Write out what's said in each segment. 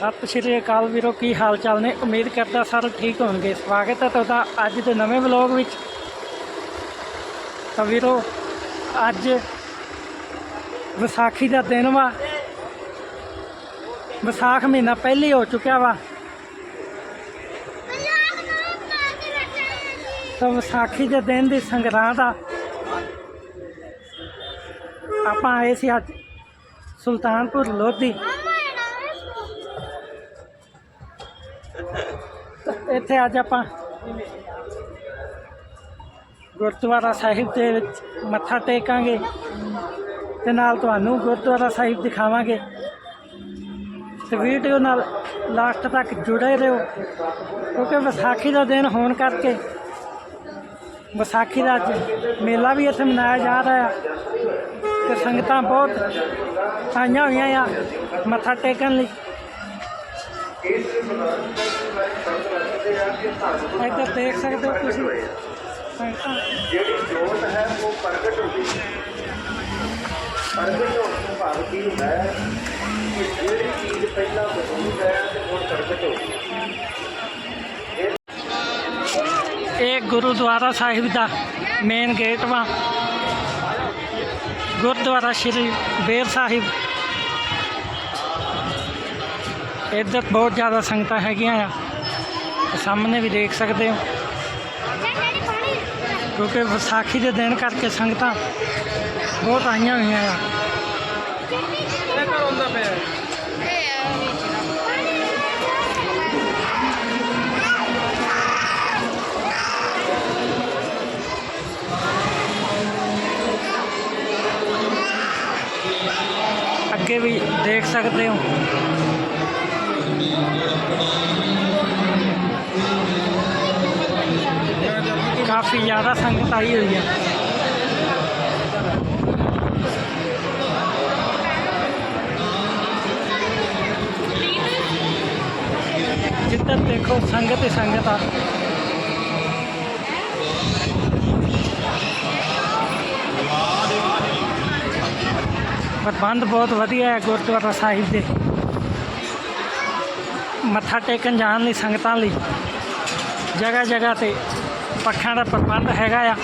ਸਤਿ ਸ਼੍ਰੀ ਅਕਾਲ ਵੀਰੋ, ਕੀ ਹਾਲ ਚਾਲ ਨੇ? ਉਮੀਦ ਕਰਦਾ ਸਾਰੇ ਠੀਕ ਹੋਣਗੇ। ਸਵਾਗਤ ਹੈ ਤੁਹਾਡਾ ਅੱਜ ਦੇ ਨਵੇਂ ਵਲੌਗ ਵਿੱਚ। ਤਾਂ ਵੀਰੋ, ਅੱਜ ਵਿਸਾਖੀ ਦਾ ਦਿਨ ਵਾ। ਵਿਸਾਖ ਮਹੀਨਾ ਪਹਿਲੇ ਹੋ ਚੁੱਕਿਆ ਵਾ। ਤਾਂ ਵਿਸਾਖੀ ਦੇ ਦਿਨ ਦੀ ਸੰਗਰਾਂਦ ਆ। ਆਪਾਂ ਆਏ ਸੀ ਅੱਜ ਸੁਲਤਾਨਪੁਰ ਲੋਧੀ। ਇੱਥੇ ਅੱਜ ਆਪਾਂ ਗੁਰਦੁਆਰਾ ਸਾਹਿਬ ਦੇ ਵਿੱਚ ਮੱਥਾ ਟੇਕਾਂਗੇ ਤੇ ਨਾਲ ਤੁਹਾਨੂੰ ਗੁਰਦੁਆਰਾ ਸਾਹਿਬ ਦਿਖਾਵਾਂਗੇ ਤੇ ਵੀਡੀਓ ਨਾਲ ਲਾਸਟ ਤੱਕ ਜੁੜੇ ਰਹੋ, ਕਿਉਂਕਿ ਵਿਸਾਖੀ ਦਾ ਦਿਨ ਹੋਣ ਕਰਕੇ ਵਿਸਾਖੀ ਦਾ ਅੱਜ ਮੇਲਾ ਵੀ ਇੱਥੇ ਮਨਾਇਆ ਜਾ ਰਿਹਾ ਹੈ ਤੇ ਸੰਗਤਾਂ ਬਹੁਤ ਆਈਆਂ ਹੋਈਆਂ ਆ ਮੱਥਾ ਟੇਕਣ ਲਈ। ਇੱਧਰ ਦੇਖ ਸਕਦੇ ਹੋ ਤੁਸੀਂ। ਸੰਗਤਾਂ ਜਿਹੜੀ ਜੋਤ ਹੈ ਉਹ ਪ੍ਰਗਟ ਹੁੰਦੀ ਹੈ। ਪ੍ਰਗਟ ਹੋਣ ਤੋਂ ਭਾਵ ਕੀ ਹੁੰਦਾ ਹੈ ਕਿ ਜਿਹੜੀ ਚੀਜ਼ ਪਹਿਲਾਂ ਮੌਜੂਦ ਹੈ ਤੇ ਹੁਣ ਪ੍ਰਗਟ ਹੋ ਗਈ ਇਹ ਗੁਰਦੁਆਰਾ ਸਾਹਿਬ ਦਾ ਮੇਨ ਗੇਟ ਵਾ। ਗੁਰਦੁਆਰਾ ਸ਼੍ਰੀ ਬੇਰ ਸਾਹਿਬ। ਇੱਧਰ ਬਹੁਤ ਜ਼ਿਆਦਾ ਸੰਗਤਾਂ ਹੈਗੀਆਂ ਆ। ਸਾਹਮਣੇ ਵੀ ਦੇਖ ਸਕਦੇ ਹੋ। ਕਿਉਂਕਿ ਵਿਸਾਖੀ ਦੇ ਦਿਨ ਕਰਕੇ ਸੰਗਤਾਂ ਬਹੁਤ ਆਈਆਂ ਹੋਈਆਂ ਆ। ਅੱਗੇ ਵੀ ਦੇਖ ਸਕਦੇ ਹੋ। ਕਾਫੀ ਜ਼ਿਆਦਾ ਸੰਗਤ ਆਈ ਹੋਈ ਹੈ। ਜਿੱਧਰ ਦੇਖੋ ਸੰਗਤ ਹੀ ਸੰਗਤ ਆ। ਪ੍ਰਬੰਧ ਬਹੁਤ ਵਧੀਆ ਹੈ ਗੁਰਦੁਆਰਾ ਸਾਹਿਬ ਦੇ। ਮੱਥਾ ਟੇਕਣ ਜਾਣ ਲਈ ਸੰਗਤਾਂ ਲਈ। ਜਗ੍ਹਾ ਜਗ੍ਹਾ ਤੇ ਪੱਖਾਂ ਦਾ ਪ੍ਰਬੰਧ ਹੈਗਾ ਆ।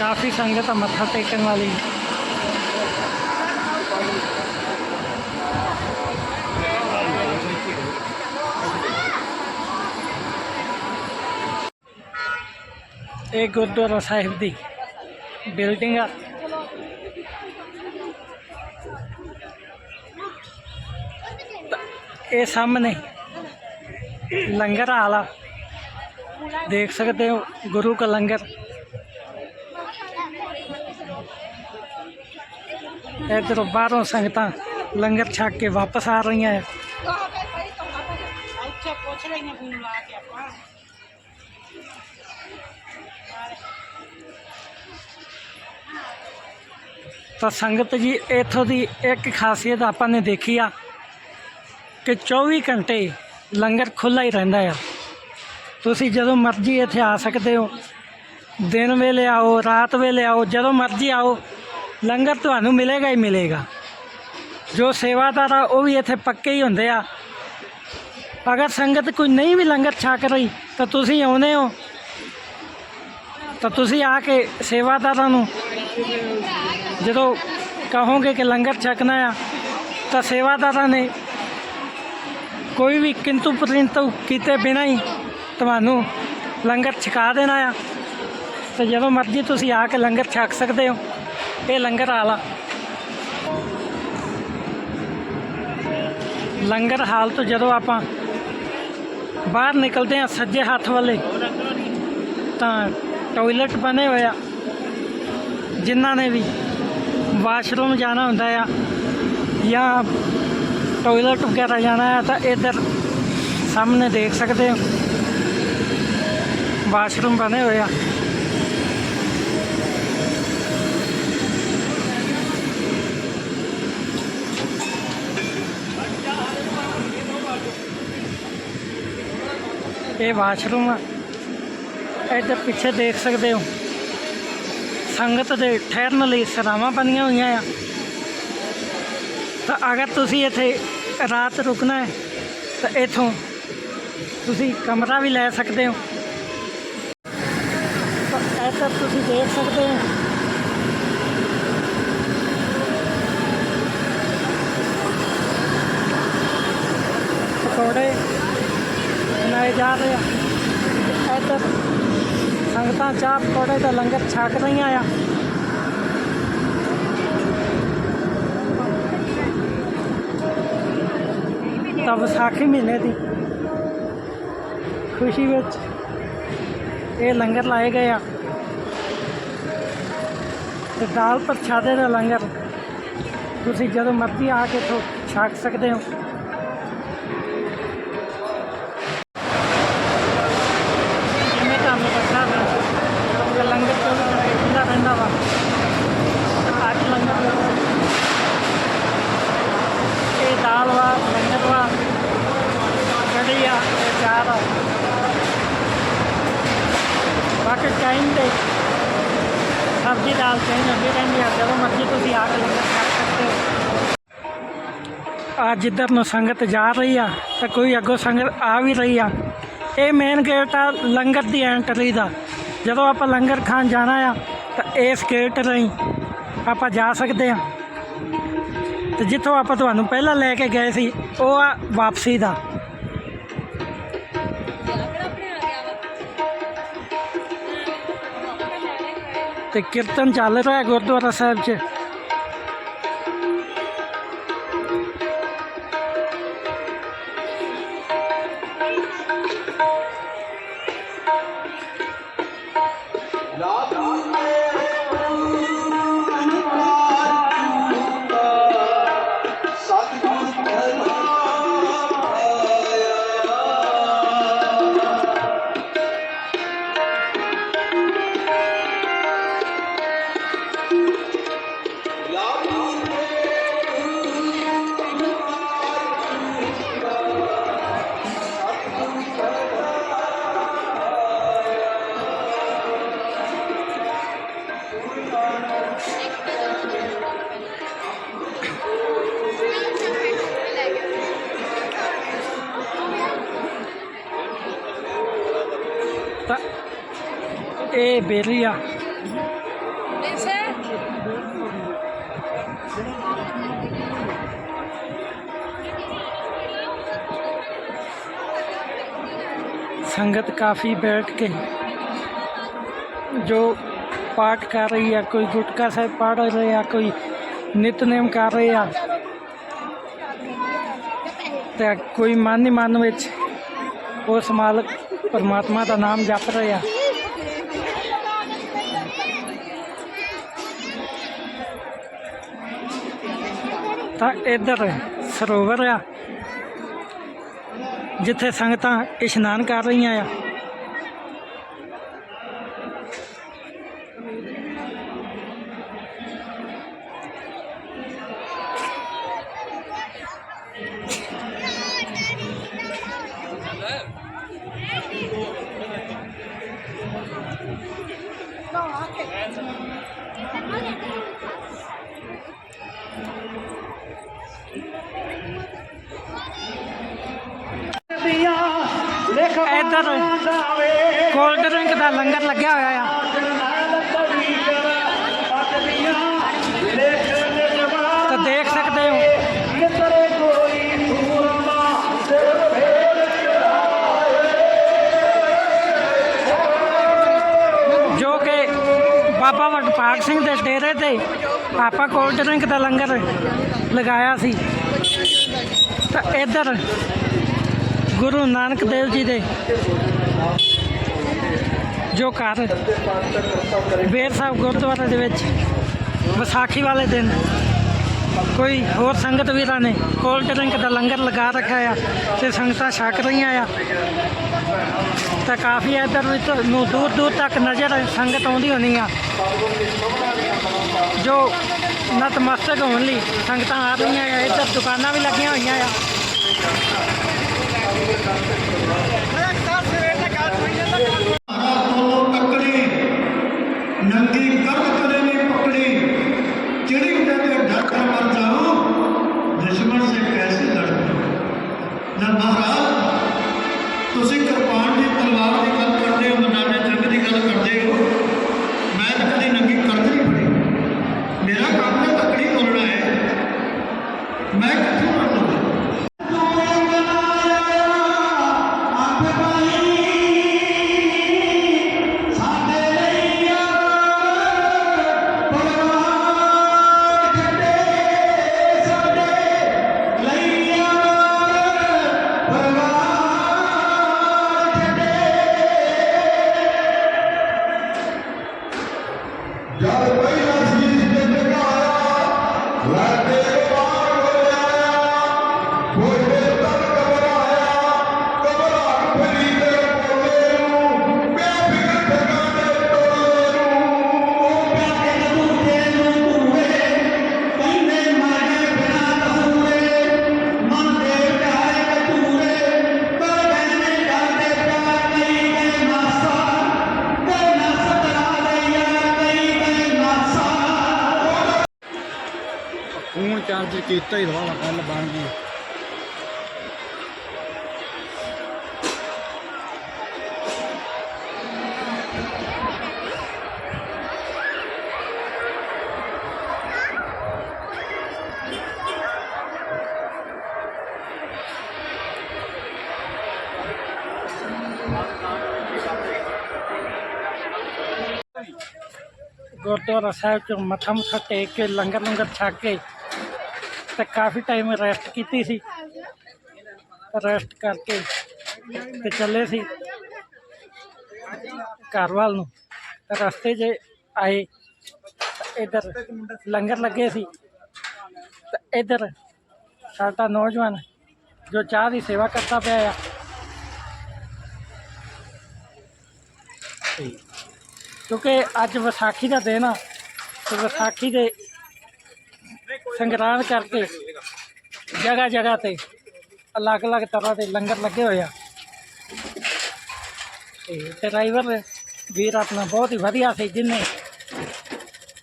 ਕਾਫੀ ਸੰਗਤ ਆ ਮੱਥਾ ਟੇਕਣ ਵਾਲੀ। ਇਹ ਗੁਰਦੁਆਰਾ ਸਾਹਿਬ ਦੀ ਬਿਲਡਿੰਗ ਆ ਤਾਂ ਇਹ ਸਾਹਮਣੇ ਲੰਗਰ ਹਾਲ ਆ ਦੇਖ ਸਕਦੇ ਹੋ ਗੁਰੂ ਕਾ ਲੰਗਰ ਇੱਧਰੋਂ ਬਾਹਰੋਂ ਸੰਗਤਾਂ ਲੰਗਰ ਛਕ ਕੇ ਵਾਪਸ ਤਾਂ ਸੰਗਤ ਜੀ, ਇੱਥੋਂ ਦੀ ਇੱਕ ਖਾਸੀਅਤ ਆਪਾਂ ਨੇ ਦੇਖੀ ਆ ਕਿ 24 ਘੰਟੇ ਲੰਗਰ ਖੁੱਲ੍ਹਾ ਹੀ ਰਹਿੰਦਾ ਆ। ਤੁਸੀਂ ਜਦੋਂ ਮਰਜ਼ੀ ਇੱਥੇ ਆ ਸਕਦੇ ਹੋ। ਦਿਨ ਵੇਲੇ ਆਓ, ਰਾਤ ਵੇਲੇ ਆਓ, ਜਦੋਂ ਮਰਜ਼ੀ ਆਓ, ਲੰਗਰ ਤੁਹਾਨੂੰ ਮਿਲੇਗਾ ਹੀ ਮਿਲੇਗਾ। ਜੋ ਸੇਵਾਦਾਰ ਆ, ਉਹ ਵੀ ਇੱਥੇ ਪੱਕੇ ਹੀ ਹੁੰਦੇ ਆ। ਅਗਰ ਸੰਗਤ ਕੋਈ ਨਹੀਂ ਵੀ ਲੰਗਰ ਛਕ ਰਹੀ, ਤਾਂ ਤੁਸੀਂ ਆਉਨੇ ਹੋ। ਤਾਂ ਤੁਸੀਂ ਆ ਕੇ ਸੇਵਾਦਾਰਾਂ ਨੂੰ ਜਦੋਂ ਕਹੋਗੇ ਕਿ ਲੰਗਰ ਛਕਣਾ ਆ, ਤਾਂ ਸੇਵਾਦਾਰਾਂ ਨੇ ਕੋਈ ਵੀ ਕਿੰਤੂ ਪਰੰਤੂ ਕੀਤੇ ਬਿਨਾਂ ਹੀ ਤੁਹਾਨੂੰ ਲੰਗਰ ਛਕਾ ਦੇਣਾ ਆ। ਤੇ ਜਦੋਂ ਮਰਜ਼ੀ ਤੁਸੀਂ ਆ ਕੇ ਲੰਗਰ ਛਕ ਸਕਦੇ ਹੋ, ਇਹ ਲੰਗਰ ਹਾਲ ਆ। ਲੰਗਰ ਹਾਲ ਤੋਂ ਜਦੋਂ ਆਪਾਂ ਬਾਹਰ ਨਿਕਲਦੇ ਆ ਸੱਜੇ ਹੱਥ ਵਾਲੇ, ਤਾਂ ਟਾਇਲਟ ਬਣੇ ਹੋਏ ਆ, ਜਿਨ੍ਹਾਂ ਨੇ ਵੀ واشروم جانا ہوں یا ٹوائلٹ وغیرہ جانا ہے تو ادھر سامنے دیکھ سکتے ہو واشرم بنے ہوئے آشروم ادھر پیچھے دیکھ سکتے ہو ਸੰਗਤ ਦੇ ਠਹਿਰਨ ਲਈ ਸਰਾਵਾਂ ਬਣੀਆਂ ਹੋਈਆਂ ਆ। ਤਾਂ ਅਗਰ ਤੁਸੀਂ ਇੱਥੇ ਰਾਤ ਰੁਕਣਾ ਹੈ, ਤਾਂ ਇੱਥੋਂ ਤੁਸੀਂ ਕਮਰਾ ਵੀ ਲੈ ਸਕਦੇ ਹੋ। ਤਾਂ ਇੱਧਰ ਤੁਸੀਂ ਦੇਖ ਸਕਦੇ ਹੋ। ਪਕੌੜੇ ਬਣਾਏ ਜਾ ਰਹੇ ਆ। ਇੱਧਰ ਸੰਗਤਾਂ ਚਾਹ ਪਕੌੜੇ ਦਾ ਲੰਗਰ ਛਕ ਰਹੀਆਂ ਆ ਤਾਂ ਵਿਸਾਖੀ ਮਹੀਨੇ ਦੀ। ਖੁਸ਼ੀ ਵਿੱਚ ਇਹ ਲੰਗਰ ਲਾਏ ਗਏ ਆ। ਤੇ ਦਾਲ ਪ੍ਰਸ਼ਾਦੇ ਦਾ ਲੰਗਰ। ਤੁਸੀਂ ਜਦੋਂ ਮਰਜ਼ੀ ਆ ਕੇ ਇੱਥੋਂ ਛਕ ਸਕਦੇ ਹੋ। ਬਾਕੀ ਟਾਈਮ ਤੇ ਸਬਜ਼ੀ ਦਾਲ ਚਾਹੀਦੀ ਹੁੰਦੀ ਰਹਿੰਦੀ ਆ ਜਦੋਂ ਮਰਜ਼ੀ ਤੁਸੀਂ ਆ ਕੇ ਲੰਗਰ ਸਕਦੇ ਹੋ। ਅੱਜ ਜਿੱਧਰ ਨੂੰ ਸੰਗਤ ਜਾ ਰਹੀ ਆ ਤਾਂ ਕੋਈ ਅੱਗੋਂ ਸੰਗਤ ਆ ਵੀ ਰਹੀ ਆ। ਇਹ ਮੇਨ ਗੇਟ ਆ ਲੰਗਰ ਦੀ ਐਂਟਰੀ ਦਾ। ਜਦੋਂ ਆਪਾਂ ਲੰਗਰ ਖਾਣ ਜਾਣਾ ਆ, ਤਾਂ ਇਸ ਗੇਟ ਰਾਹੀਂ ਆਪਾਂ ਜਾ ਸਕਦੇ ਆ। ਤੇ ਜਿੱਥੋਂ ਆਪਾਂ ਤੁਹਾਨੂੰ ਪਹਿਲਾਂ ਲੈ ਕੇ ਗਏ ਸੀ, ਉਹ ਆ ਵਾਪਸੀ ਦਾ। ਤੇ ਕੀਰਤਨ ਚੱਲ ਰਿਹਾ ਗੁਰਦੁਆਰਾ ਸਾਹਿਬ 'ਚ। ਇਹ ਬੇਰੀ ਆ ਸੰਗਤ ਕਾਫੀ ਬੈਠ ਕੇ ਜੋ ਪਾਠ ਕਰ ਰਹੀ ਹੈ ਕੋਈ ਗੁਟਕਾ ਸਾਹਿਬ ਪੜ੍ਹ ਰਹੇ ਆ ਕੋਈ ਨਿਤਨੇਮ ਕਰ ਰਹੇ ਆ ਤੇ ਕੋਈ ਮਨ ਹੀ ਮਨ ਵਿੱਚ ਉਸ ਮਾਲਕ ਪਰਮਾਤਮਾ ਦਾ ਨਾਮ ਜਪ ਰਹੇ ਤਾਂ ਇੱਧਰ ਸਰੋਵਰ ਆ ਜਿੱਥੇ ਸੰਗਤਾਂ ਇਸ਼ਨਾਨ ਕਰ ਰਹੀਆਂ ਆ। ਇੱਧਰ ਕੋਲਡ ਡਰਿੰਕ ਦਾ ਲੰਗਰ ਲੱਗਿਆ ਹੋਇਆ ਆ। ਤਾਂ ਦੇਖ ਸਕਦੇ ਹੋ। ਜੋ ਕਿ ਬਾਬਾ ਵਡਭਾਗ ਸਿੰਘ ਦੇ ਡੇਰੇ ਤੇ ਆਪਾਂ ਕੋਲਡ ਡਰਿੰਕ ਦਾ ਲੰਗਰ ਲਗਾਇਆ ਸੀ। ਤਾਂ ਇੱਧਰ ਗੁਰੂ ਨਾਨਕ ਦੇਵ ਜੀ ਦੇ ਜੋ ਘਰ ਬੇਰ ਸਾਹਿਬ ਗੁਰਦੁਆਰੇ ਦੇ ਵਿੱਚ ਵਿਸਾਖੀ ਵਾਲੇ ਦਿਨ ਕੋਈ ਹੋਰ ਸੰਗਤ ਵੀਰਾਂ ਨੇ ਕੋਲਡ ਡਰਿੰਕ ਦਾ ਲੰਗਰ ਲਗਾ ਰੱਖਿਆ ਆ ਤੇ ਸੰਗਤਾਂ ਛਕ ਰਹੀਆਂ ਆ। ਤਾਂ ਕਾਫੀ ਇੱਧਰ ਵੀ ਤੁਹਾਨੂੰ ਦੂਰ ਦੂਰ ਤੱਕ ਨਜ਼ਰ ਸੰਗਤ ਆਉਂਦੀ ਹੋਣੀ ਆ। ਜੋ ਨਤਮਸਤਕ ਹੋਣ ਲਈ ਸੰਗਤਾਂ ਆ ਰਹੀਆਂ ਆ, ਇੱਧਰ ਦੁਕਾਨਾਂ ਵੀ ਲੱਗੀਆਂ ਹੋਈਆਂ ਆ। அவங்களுக்கு ਫੋਨ ਕੀਤਾ ਹੀ ਰਵਾ ਗੱਲ ਬਣ ਗਈ। ਗੁਰਦੁਆਰਾ ਸਾਹਿਬ ਚ ਮੱਥਾ ਮੁੱਥਾ ਟੇਕ ਕੇ ਲੰਗਰ ਲੰਗਰ ਛਕ ਕੇ ਤੇ ਕਾਫੀ ਟਾਈਮ ਰੈਸਟ ਕੀਤੀ ਸੀ। ਰੈਸਟ ਕਰਕੇ ਤੇ ਚੱਲੇ ਸੀ ਘਰ ਵੱਲ ਨੂੰ। ਤੇ ਰਸਤੇ 'ਚ ਆਏ ਤੇ ਇੱਧਰ ਲੰਗਰ ਲੱਗੇ ਸੀ। ਤੇ ਇੱਧਰ ਸਾਡਾ ਨੌਜਵਾਨ ਜੋ ਚਾਹ ਦੀ ਸੇਵਾ ਕਰਦਾ ਪਿਆ ਆ। ਤੇ ਕਿਉਂਕਿ ਅੱਜ ਵਿਸਾਖੀ ਦਾ ਦਿਨ ਆ ਤੇ ਵਿਸਾਖੀ ਦੇ ਸੰਗਰਾਂਦ ਕਰਕੇ ਜਗ੍ਹਾ ਜਗ੍ਹਾ ਤੇ ਅਲੱਗ-ਅਲੱਗ ਤਰ੍ਹਾਂ ਦੇ ਲੰਗਰ ਲੱਗੇ ਹੋਏ ਆ। ਤੇ ਡਰਾਈਵਰ ਵੀਰ ਆਪਣਾ ਬਹੁਤ ਹੀ ਵਧੀਆ ਸੀ, ਜਿਹਨੇ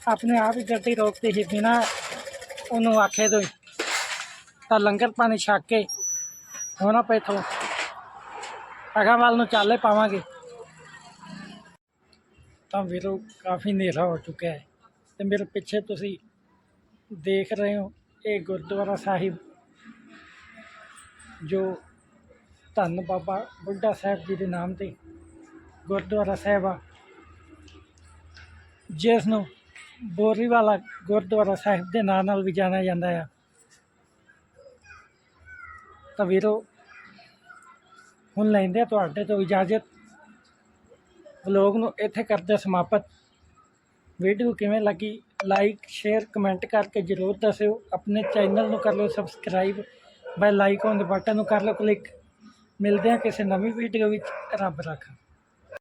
ਆਪਣੇ ਆਪ ਹੀ ਗੱਡੀ ਰੋਕਤੀ ਸੀ, ਬਿਨਾ ਉਹਨੂੰ ਆਖੇ ਤੋਂ ਤਾਂ ਲੰਗਰ ਪਾਣੀ ਛਕ ਕੇ ਹੋਣਾ ਪਏ ਇੱਥੋਂ ਅਗਾਂਹ ਵੱਲ ਨੂੰ ਚਾਲੇ ਪਾਵਾਂਗੇ। ਤਾਂ ਵੀਰੋ, ਕਾਫੀ ਹਨੇਰਾ ਹੋ ਚੁੱਕਿਆ ਹੈ ਤੇ ਮੇਰੇ ਪਿੱਛੇ ਤੁਸੀਂ ਦੇਖ ਰਹੇ ਹੋ, ਇਹ ਗੁਰਦੁਆਰਾ ਸਾਹਿਬ, ਜੋ ਧੰਨ ਬਾਬਾ ਬੁੱਢਾ ਸਾਹਿਬ ਜੀ ਦੇ ਨਾਮ ਤੇ ਗੁਰਦੁਆਰਾ ਸਾਹਿਬ ਆ। ਜਿਸ ਨੂੰ ਬੋਰੀਵਾਲਾ ਗੁਰਦੁਆਰਾ ਸਾਹਿਬ ਦੇ ਨਾਂ ਨਾਲ ਵੀ ਜਾਣਿਆ ਜਾਂਦਾ ਆ। ਤਾਂ ਵੀਰੋ, ਹੁਣ ਲੈਂਦੇ ਆ ਤੁਹਾਡੇ ਤੋਂ ਇਜਾਜ਼ਤ। ਵਲੋਗ ਨੂੰ ਇੱਥੇ ਕਰਦੇ ਸਮਾਪਤ। ਵੀਡੀਓ ਕਿਵੇਂ ਲੱਗੀ? ਲਾਈਕ ਸ਼ੇਅਰ ਕਮੈਂਟ ਕਰਕੇ ਜਰੂਰ ਦੱਸਿਓ। ਆਪਣੇ ਚੈਨਲ ਨੂੰ ਕਰ ਲਓ ਸਬਸਕ੍ਰਾਈਬ ਬੈਲ ਆਈਕਨ ਦੇ ਬਟਨ ਨੂੰ ਕਰ ਲਓ ਕਲਿੱਕ ਮਿਲਦੇ ਹਾਂ ਕਿਸੇ ਨਵੀਂ ਵੀਡੀਓ ਵਿੱਚ। ਰੱਬ ਰਾਖਾ।